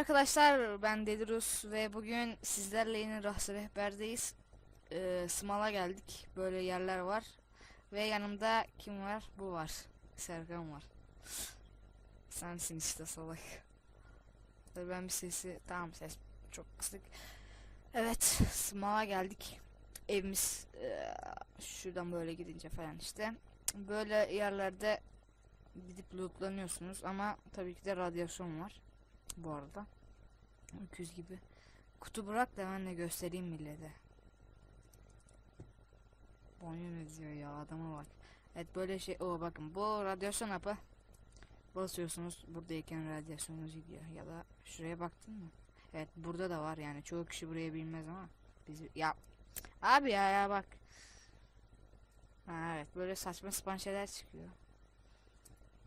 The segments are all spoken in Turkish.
arkadaşlar ben Delirus ve bugün sizlerle yeni Rahsi Rehber'deyiz. Ee, Smala geldik. Böyle yerler var. Ve yanımda kim var? Bu var. Serkan var. Sensin işte salak. Ben bir sesi tamam ses çok kısık. Evet Smala geldik. Evimiz eee, şuradan böyle gidince falan işte. Böyle yerlerde gidip lootlanıyorsunuz ama tabii ki de radyasyon var bu arada. Öküz gibi. Kutu bırak da ben de göstereyim millete. Ne diyor ya adama bak. Evet böyle şey o bakın bu radyasyon hapı. Basıyorsunuz buradayken radyasyonunuz gidiyor ya da şuraya baktın mı? Evet burada da var yani çoğu kişi buraya bilmez ama biz ya abi ya ya bak. Ha, evet böyle saçma sapan şeyler çıkıyor.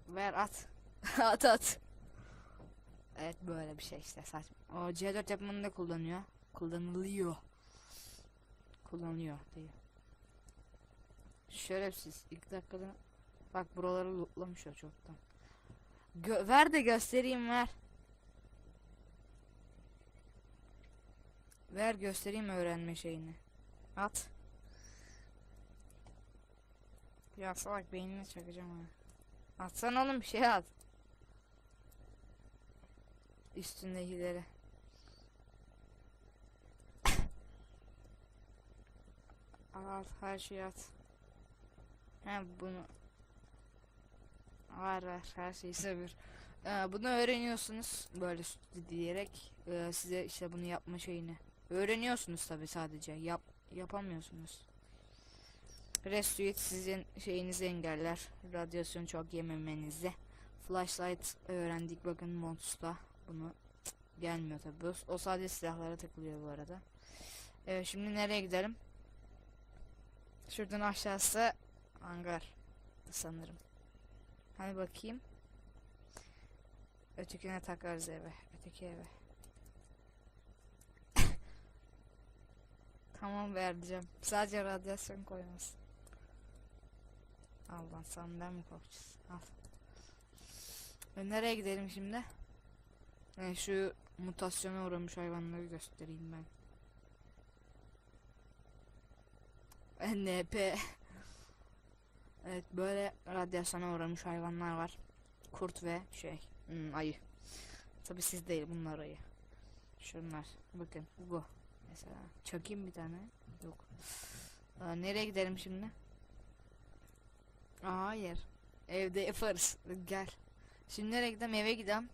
Ver at. at at. Evet böyle bir şey işte saçma. O C4 yapımında kullanıyor. Kullanılıyor. Kullanıyor diyor. Şerefsiz. ilk dakikada bak buraları lootlamış o çoktan. Gö ver de göstereyim ver. Ver göstereyim öğrenme şeyini. At. Ya salak beynine çakacağım ha. Atsana oğlum bir şey at. Üstündekileri. Al her şeyi at. He bunu var var her şeyi seviyor. Ee, bunu öğreniyorsunuz böyle diyerek ee, size işte bunu yapma şeyini öğreniyorsunuz tabi sadece yap yapamıyorsunuz. Restuit sizin şeyinizi engeller. Radyasyon çok yememenizi. Flashlight öğrendik bakın Montus'ta. Bunu gelmiyor tabi. O, sadece silahlara takılıyor bu arada. Evet şimdi nereye gidelim? Şuradan aşağısı hangar sanırım. Hani bakayım. Ötekine takarız eve. Öteki eve. tamam vereceğim. Sadece radyasyon koymasın. Al lan senden mi korkacağız? Al. E, nereye gidelim şimdi? E, şu mutasyona uğramış hayvanları göstereyim ben. NP. Evet böyle radyasyona uğramış hayvanlar var. Kurt ve şey hmm, ayı. Tabi siz değil bunlar ayı. Şunlar bakın bu mesela. Çakayım bir tane. Yok. Aa, nereye gidelim şimdi? Aa, hayır. Evde yaparız. Gel. Şimdi nereye gidelim? Eve gidelim.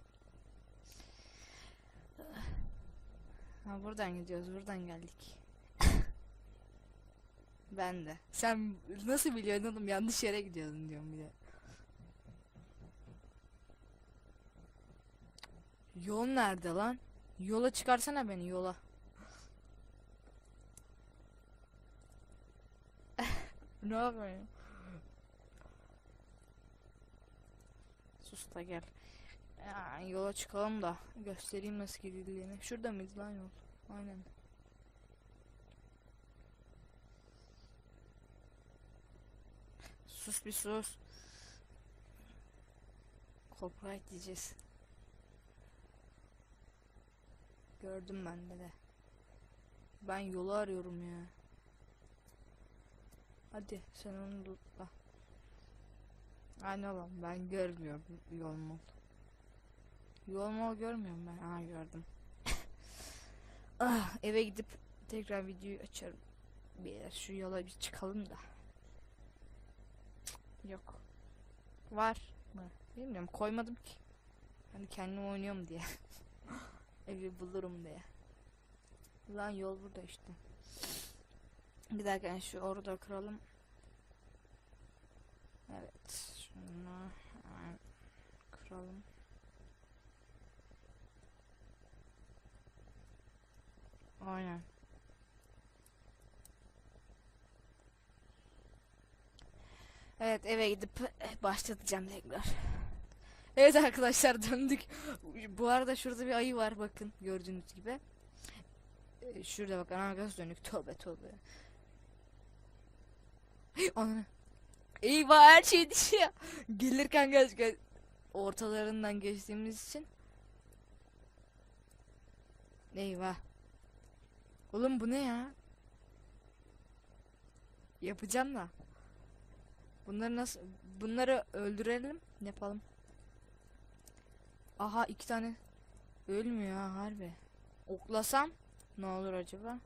Ha, buradan gidiyoruz. Buradan geldik. Ben de. Sen nasıl biliyorsun oğlum yanlış yere gidiyordun diyorum bir de. Yol nerede lan? Yola çıkarsana beni yola. ne yapıyorsun? Sus da gel. Ya, yola çıkalım da göstereyim nasıl gidildiğini. Şurada mıydı lan yol? Aynen. Sus bir sus. Copyright diyeceğiz. Gördüm ben de de. Ben yolu arıyorum ya. Hadi sen onu tutla. Aynen oğlum ben görmüyorum yol mol. Yol mol görmüyorum ben. Aha gördüm. ah, eve gidip tekrar videoyu açarım. Bir şu yola bir çıkalım da. Yok. Var mı? Bilmiyorum koymadım ki. Hani kendim oynuyorum diye. Evi bulurum diye. Lan yol burada işte. Bir dakika yani şu orada kıralım. Evet. Şunu kıralım. Aynen. Evet eve gidip eh, başlatacağım tekrar. Evet arkadaşlar döndük. Bu arada şurada bir ayı var bakın gördüğünüz gibi. Ee, Şurada bak arkası dönük. Tövbe tövbe. Ananı. Eyvah her şey düşüyor. Gelirken göz göz ortalarından geçtiğimiz için. Eyvah. Oğlum bu ne ya? Yapacağım da. Bunları nasıl bunları öldürelim yapalım. Aha iki tane ölmüyor ha harbi. Oklasam ne olur acaba?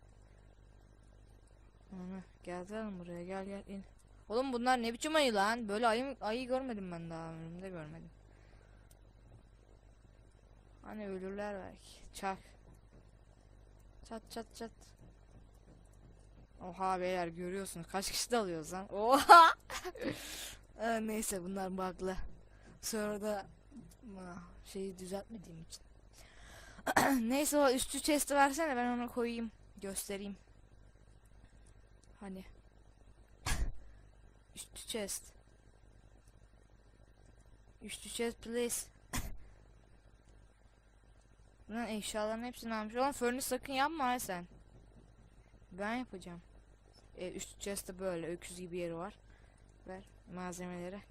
Ana, gel gel buraya gel gel in. Oğlum bunlar ne biçim ayı lan? Böyle ayı ayı görmedim ben daha ömrümde görmedim. Hani ölürler belki. Çak. Çat çat çat. Oha beyler görüyorsunuz kaç kişi de alıyoruz lan. Oha. Aa, neyse bunlar bug'lı. Sonra da şeyi düzeltmediğim için. Neyse o üstü chest'i versene ben onu koyayım. Göstereyim. Hani. üstü chest. Üstü chest please. Lan eşyaların hepsini almış. Oğlum furnace sakın yapma ha sen. Ben yapacağım. E, üst chest'te böyle öküz gibi yeri var. Ver malzemeleri.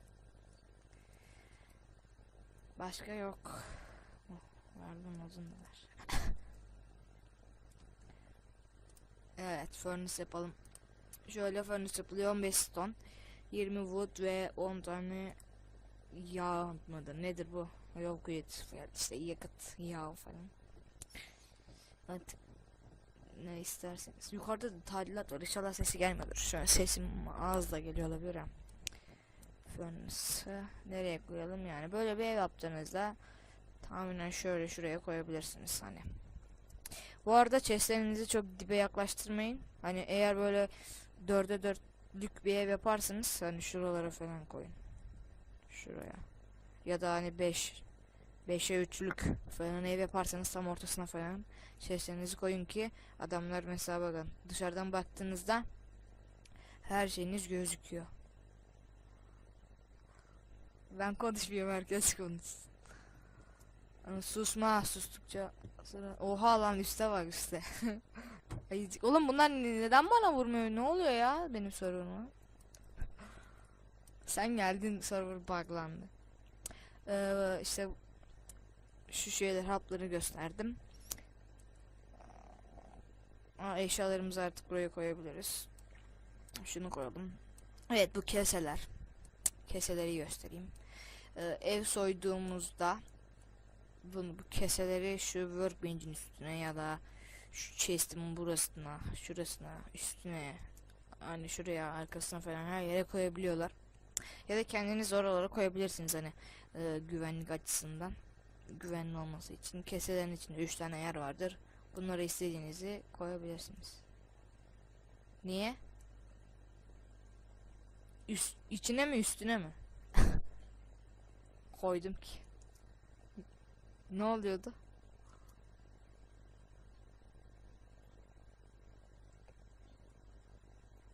Başka yok. Oh, verdim uzun da ver. evet furnace yapalım. Şöyle furnace yapılıyor 15 stone. 20 wood ve 10 tane yağ mıdır nedir bu? Yok kuyut işte yakıt yağ falan. Artık ne isterseniz. Yukarıda da tadilat var. İnşallah sesi gelmiyordur. Şu an sesim az da geliyor olabilir ha. Furnace'ı nereye koyalım yani. Böyle bir ev yaptığınızda tahminen şöyle şuraya koyabilirsiniz hani. Bu arada chestlerinizi çok dibe yaklaştırmayın. Hani eğer böyle dörde dörtlük bir ev yaparsanız hani şuralara falan koyun. Şuraya. Ya da hani 5 5'e üçlük falan ev yaparsanız tam ortasına falan chestlerinizi koyun ki adamlar mesela bakın dışarıdan baktığınızda her şeyiniz gözüküyor. Ben konuşmuyorum herkes konuşsun. Susma sustukça sonra oha lan üstte var üstte. Ayıcık. Oğlum bunlar ne- neden bana vurmuyor? Ne oluyor ya benim sorunuma? Sen geldin server buglandı. Ee, işte şu şeyler hapları gösterdim. Aa, eşyalarımızı artık buraya koyabiliriz. Şunu koyalım. Evet bu keseler. Keseleri göstereyim. Ee, ev soyduğumuzda bunu bu keseleri şu workbench'in üstüne ya da şu chest'imin burasına, şurasına, üstüne hani şuraya, arkasına falan her yere koyabiliyorlar. Ya da kendiniz oralara koyabilirsiniz hani e, güvenlik açısından. Güvenli olması için. Keselerin içinde 3 tane yer vardır. Bunlara istediğinizi koyabilirsiniz. Niye? Üst, içine mi üstüne mi? Koydum ki. Ne oluyordu?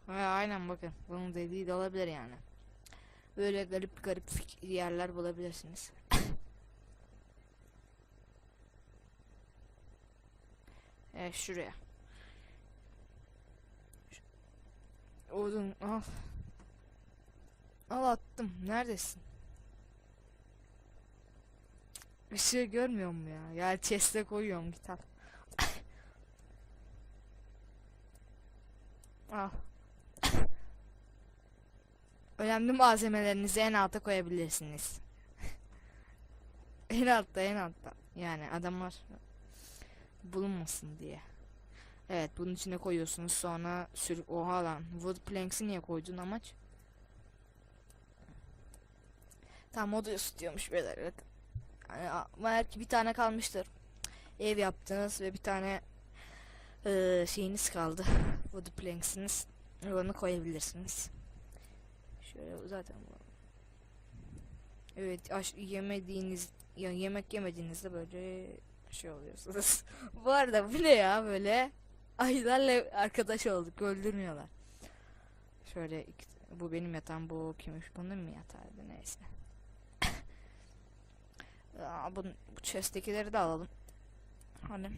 Aynen bakın. Bunun dediği de olabilir yani. Böyle garip garip yerler bulabilirsiniz. evet şuraya. Şu- Odun al. Al attım. Neredesin? Işığı görmüyor mu ya? Ya chest'e koyuyorum git al. Önemli malzemelerinizi en alta koyabilirsiniz. en altta en altta. Yani adamlar bulunmasın diye. Evet bunun içine koyuyorsunuz sonra sür oha lan wood planks'i niye koydun amaç? Tamam o da ısıtıyormuş beyler evet. Yani belki bir tane kalmıştır. Ev yaptınız ve bir tane eee, şeyiniz kaldı. Wood planks'iniz. Onu koyabilirsiniz. Şöyle zaten bu. Evet aş yemediğiniz ya yemek yemediğinizde böyle şey oluyorsunuz. bu arada bu ne ya böyle ayılarla arkadaş olduk öldürmüyorlar. Şöyle bu benim yatağım bu kimmiş bunun mu yatağıydı neyse. Aa, bu, bu chest'tekileri de alalım. Hani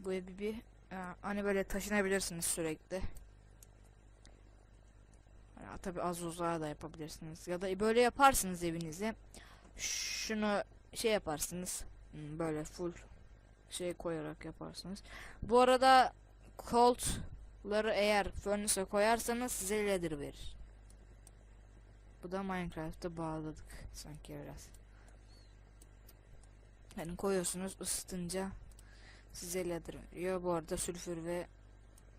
bu evi bir hani böyle taşınabilirsiniz sürekli. Ya, tabii az uzağa da yapabilirsiniz. Ya da böyle yaparsınız evinizi. Şunu şey yaparsınız. hmm, Böyle full şey koyarak yaparsınız. Bu arada Colt'ları eğer furnace'e koyarsanız size leather verir. Bu da Minecraft'ta bağladık sanki biraz. Yani koyuyorsunuz ısıtınca size leather veriyor. Bu arada sülfür ve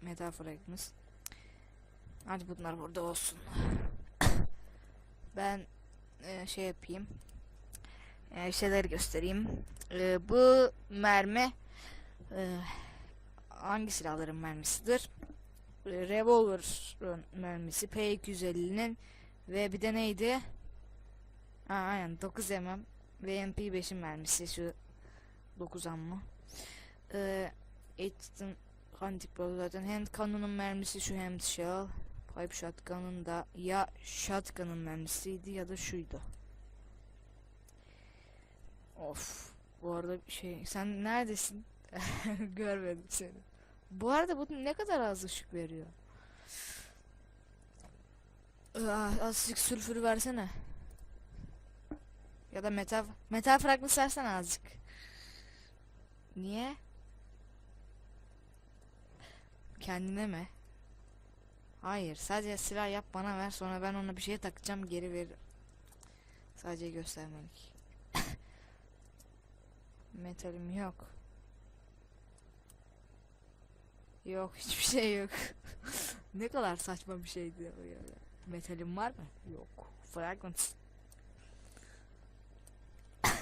metal fragments. Hadi bunlar burada olsun. Ben e, şey yapayım. E, şeyleri göstereyim. E, bu mermi e, hangi silahların mermisidir? E, revolver mermisi P250'nin ve bir de neydi? Ha, aynen 9 mm ve MP5'in mermisi şu 9 amma. Ee, Hunting zaten hand kanunun mermisi şu hem shell. Pipe shotgun'un da ya shotgun'un mermisiydi ya da şuydu. Of. Bu arada bir şey sen neredesin? Görmedim seni. Bu arada bu ne kadar az ışık veriyor. Aa, azıcık sülfürü versene. Ya da metal metal fragment versene azıcık. Niye? Kendine mi? Hayır, sadece silah yap bana ver sonra ben ona bir şey takacağım geri veririm. Sadece göstermelik. Metalim yok. Yok hiçbir şey yok. ne kadar saçma bir şeydi. Metalim var mı? Yok. Fragments.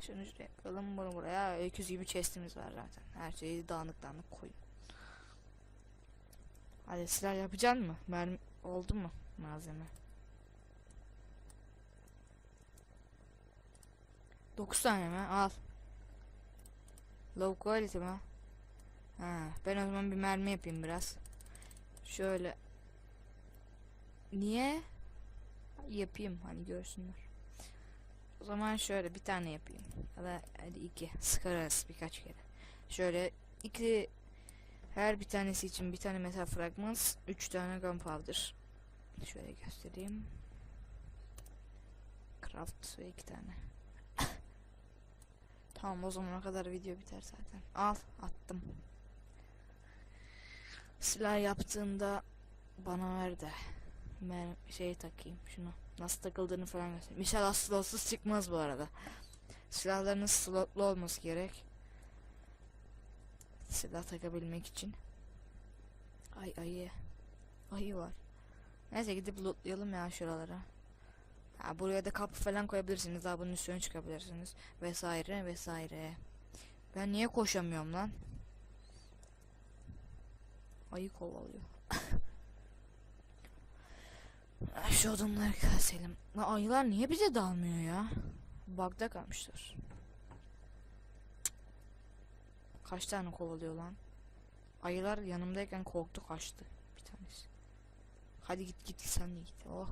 Şunu şuraya koyalım bunu buraya. Öküz gibi chestimiz var zaten. Her şeyi dağınık dağınık koyun. Hadi silah yapacaksın mı? Mermi oldu mu malzeme? 9 tane mi? Al. Low quality mi? Ha, ben o zaman bir mermi yapayım biraz. Şöyle. Niye? Yapayım hani görsünler. O zaman şöyle bir tane yapayım. Ya da hadi iki. Sıkarız birkaç kere. Şöyle iki her bir tanesi için bir tane metal fragments, üç tane gunpowder. Şöyle göstereyim. Craft ve iki tane. tamam o zamana kadar video biter zaten. Al attım. Silah yaptığında bana ver de ben şey takayım şunu. Nasıl takıldığını falan göstereyim. İnşallah slotsuz çıkmaz bu arada. Silahlarınız slotlu olması gerek. Silah takabilmek için. Ay ayı. Ayı var. Neyse gidip lootlayalım ya şuralara. Ha, buraya da kapı falan koyabilirsiniz. Daha bunun üstüne çıkabilirsiniz. Vesaire vesaire. Ben niye koşamıyorum lan? Ayı kovalıyor. Şu odunları keselim. Ayılar niye bize dalmıyor ya? Bug'da kalmışlar. Kaç tane kovalıyor lan? Ayılar yanımdayken korktu kaçtı bir tanesi. Hadi git git sen de git. Oh.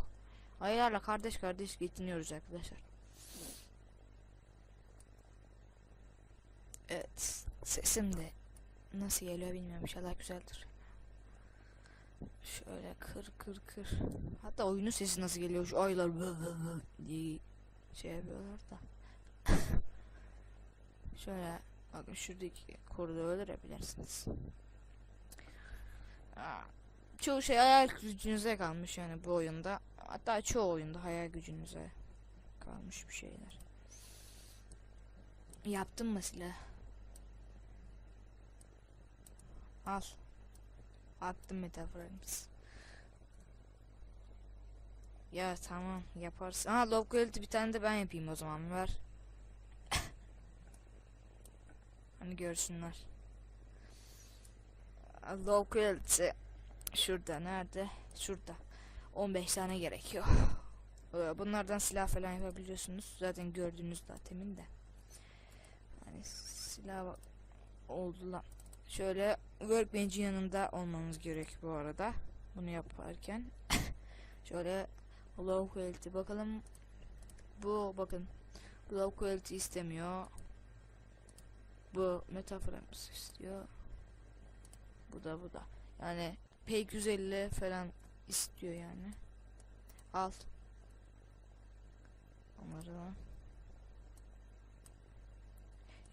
Ayılarla kardeş kardeş getiniyoruz arkadaşlar. Evet. Sesim de nasıl geliyor bilmiyorum. İnşallah güzeldir. Şöyle kır kır kır. Hatta oyunun sesi nasıl geliyor? Şu ayılar diye şey yapıyorlar da. Şöyle bakın şuradaki koridorda öldürebilirsiniz. Çoğu şey hayal gücünüze kalmış yani bu oyunda. Hatta çoğu oyunda hayal gücünüze kalmış bir şeyler. Yaptın mı silah? Al. Attım metaforumuz. Ya tamam yaparsın. Ha low quality bir tane de ben yapayım o zaman ver. Hani görsünler. Low quality şurada nerede? Şurada. 15 tane gerekiyor. Ee, Bunlardan silah falan yapabiliyorsunuz. Zaten gördünüz daha temin de. Hani silah oldu lan. Şöyle workbench'in yanında olmanız gerek bu arada. Bunu yaparken. Şöyle low quality bakalım. Bu bakın. Low quality istemiyor. Bu metaframes istiyor. Bu da bu da. Yani P250 falan istiyor yani. Al. Onları da.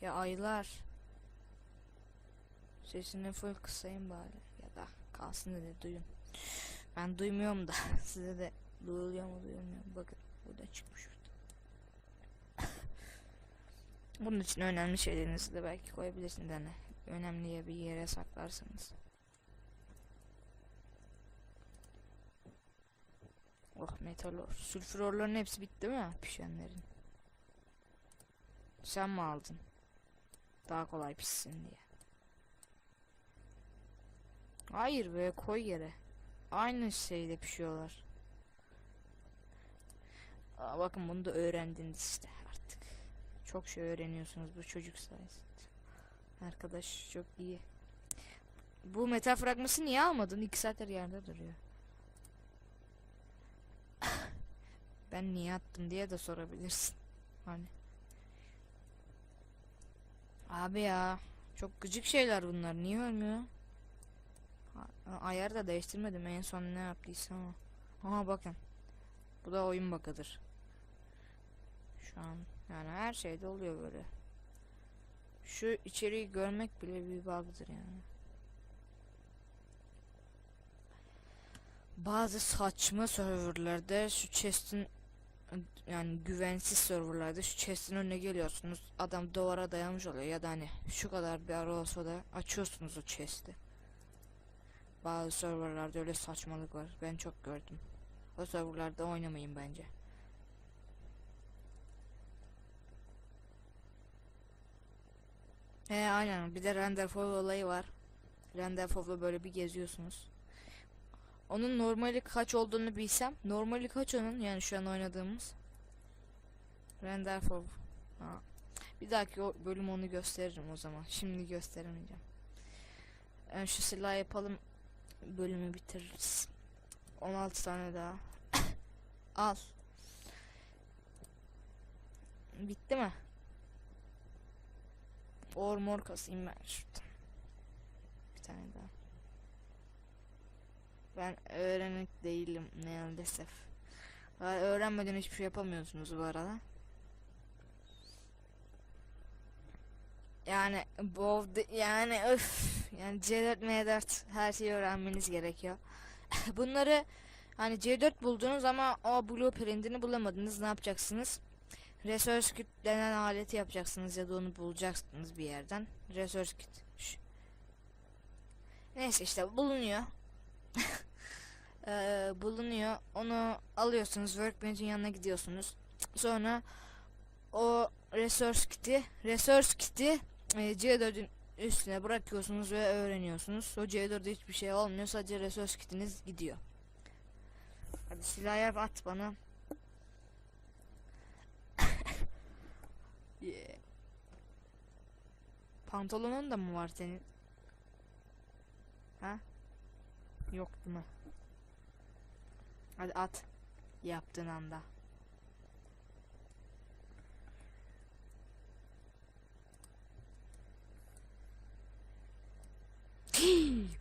Ya ayılar. Sesini full kısayım bari. Ya da kalsın dedi duyun. Ben duymuyorum da size de duyuluyor mu duyulmuyor mu? Bakın burada çıkmış burada. Bunun için önemli şeylerinizi de belki koyabilirsiniz hani önemli bir yere saklarsınız. Oh metal or. Sülfür hepsi bitti mi pişenlerin? Sen mi aldın? Daha kolay pişsin diye. Hayır be koy yere. Aynı şeyde pişiyorlar. Aa, bakın bunu da öğrendiniz işte. Çok şey öğreniyorsunuz bu çocuk sayesinde. Arkadaş çok iyi. Bu metal fragması niye almadın? İki saattir yerde duruyor. ben niye attım diye de sorabilirsin. Hani. Abi ya. Çok gıcık şeyler bunlar. Niye ölmüyor? Ayar da değiştirmedim en son ne yaptıysam. Aha bakın. Bu da oyun bakıdır. Şu an yani her şeyde oluyor böyle. Şu içeriği görmek bile bir bug'dır yani. Bazı saçma serverlerde şu chest'in yani güvensiz serverlarda şu chest'in önüne geliyorsunuz. Adam duvara dayanmış oluyor ya da hani şu kadar bir ara olsa da açıyorsunuz o chest'i. Bazı serverlarda öyle saçmalık var. Ben çok gördüm. O serverlarda oynamayın bence. He aynen bir de Renderfall olayı var. Renderfall'da böyle bir geziyorsunuz. Onun normali kaç olduğunu bilsem. Normali kaç onun yani şu an oynadığımız. Renderfall. Ha. Bir dahaki bölüm onu gösteririm o zaman. Şimdi gösteremeyeceğim. Yani şu silah yapalım. Bölümü bitiririz. 16 tane daha. Al. Bitti mi? Or mor kasayım ben şuradan. Bir tane daha. Ben öğrenik değilim ne maalesef. Öğrenmeden hiçbir şey yapamıyorsunuz bu arada. Yani bu yani öf yani C4 M4 her şeyi öğrenmeniz gerekiyor. Bunları hani C4 buldunuz ama o blueprint'ini bulamadınız ne yapacaksınız? Resource kit denen aleti yapacaksınız ya da onu bulacaksınız bir yerden. Resource kit. Şş. Neyse işte bulunuyor. Ee, bulunuyor. Onu alıyorsunuz. Workbench'in yanına gidiyorsunuz. Sonra o resource kiti, resource kiti e, C4'ün üstüne bırakıyorsunuz ve öğreniyorsunuz. O C4'de hiçbir şey olmuyor. Sadece resource kitiniz gidiyor. Hadi silah yap at bana. Yeah. Pantolonun da mı var senin? Ha? Yok değil mi? Hadi at. Yaptığın anda.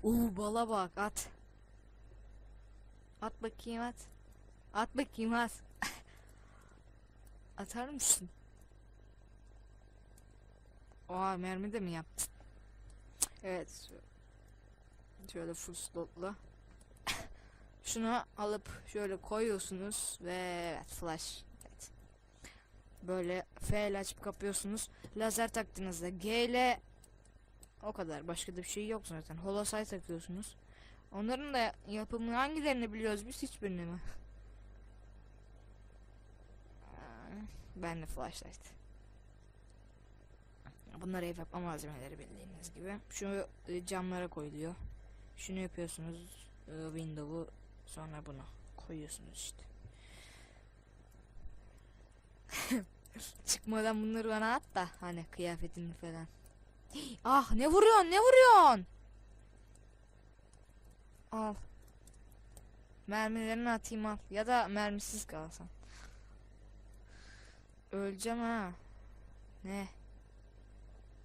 Uuu bala bak at. At bakayım at. At bakayım at. Atar mısın? Oha mermi de mi yaptın? Evet. Şöyle full slotlu. Şunu alıp şöyle koyuyorsunuz ve evet flash. Evet. Böyle F ile açıp kapıyorsunuz. Lazer taktığınızda G ile o kadar. Başka da bir şey yok zaten. Holosight takıyorsunuz. Onların da yapımını hangilerini biliyoruz biz hiçbirini mi? Ben de flashlight. Bunlar ev yapma malzemeleri bildiğiniz gibi. Şu e, camlara koyuluyor. Şunu yapıyorsunuz. e, Window'u sonra bunu koyuyorsunuz işte. Çıkmadan bunları bana at da hani kıyafetini falan. Ah ne vuruyorsun ne vuruyorsun? Al. Mermilerini atayım al. Ya da mermisiz kalsan. Öleceğim ha. Ne?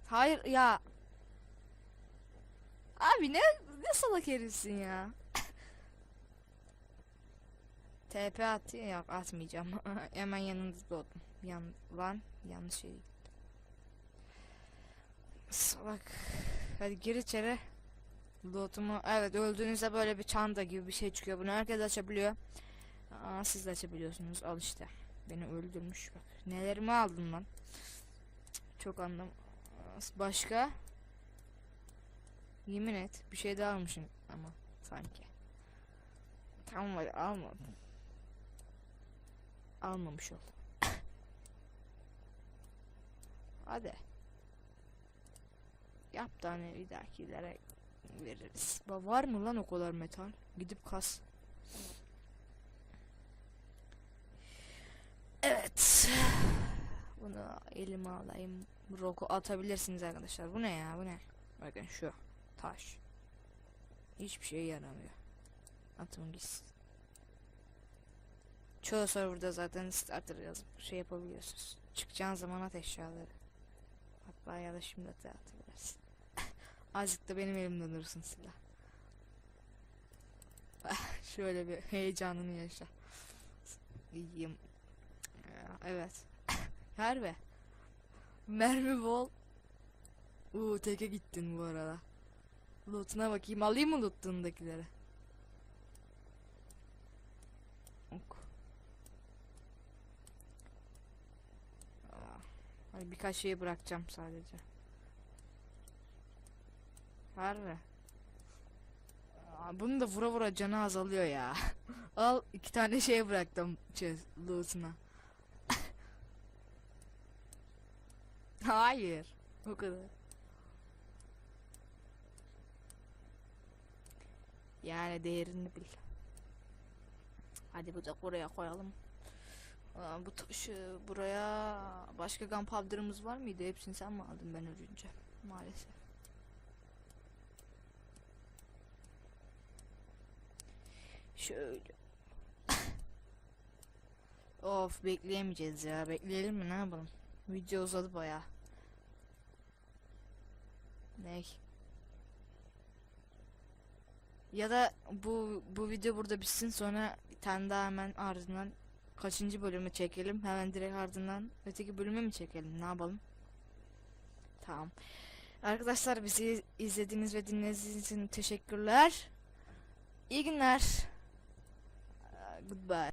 Hayır ya. Abi ne ne salak herifsin ya. TP attı ya atmayacağım. Hemen yanınızda oldum. Yan, lan yanlış yere gittim. Salak. Hadi gir içeri. Lootumu evet öldüğünüzde böyle bir çanta gibi bir şey çıkıyor. Bunu herkes açabiliyor. Aa, siz de açabiliyorsunuz. Al işte. Beni öldürmüş bak. Nelerimi aldın lan? Çok anlam. Başka? Yemin et. Bir şey daha almışım ama sanki. Tamam hadi alma. Almamış ol. hadi. Yap da hani bir dahakilere veririz. Ba- Var mı lan o kadar metal? Gidip kas. Evet. Bunu elime alayım. Roku atabilirsiniz arkadaşlar. Bu ne ya? Bu ne? Bakın şu taş. Hiçbir şey yaramıyor. Atın gitsin. Çoğu serverda zaten starter yazıp şey yapabiliyorsunuz. Çıkacağın zaman at eşyaları. Hatta ya da şimdi at atabilirsin. Azıcık da benim elimde dursun silah. Şöyle bir heyecanını yaşa. İyiyim. Evet. Harbi. Mermi bol. Uuu teke gittin bu arada. Loot'una bakayım. Alayım mı loot'undakileri? Ok. Aa, Hadi birkaç şeyi bırakacağım sadece. Harbi. Aa, Bunu da vura vura canı azalıyor ya. Al iki tane şey bıraktım loot'una. Hayır. O kadar. Yani değerini bil. Hadi bu da buraya koyalım. Aa, bu taşı buraya başka gunpowder'ımız var mıydı? Hepsini sen mi aldın ben ölünce? Maalesef. Şöyle. of bekleyemeyeceğiz ya. Bekleyelim mi ne yapalım? Video uzadı baya. Ne? Ya da bu bu video burada bitsin sonra bir tane daha hemen ardından kaçıncı bölümü çekelim? Hemen direkt ardından öteki bölümü mü çekelim? Ne yapalım? Tamam. Arkadaşlar bizi izlediğiniz ve dinlediğiniz için teşekkürler. İyi günler. Goodbye.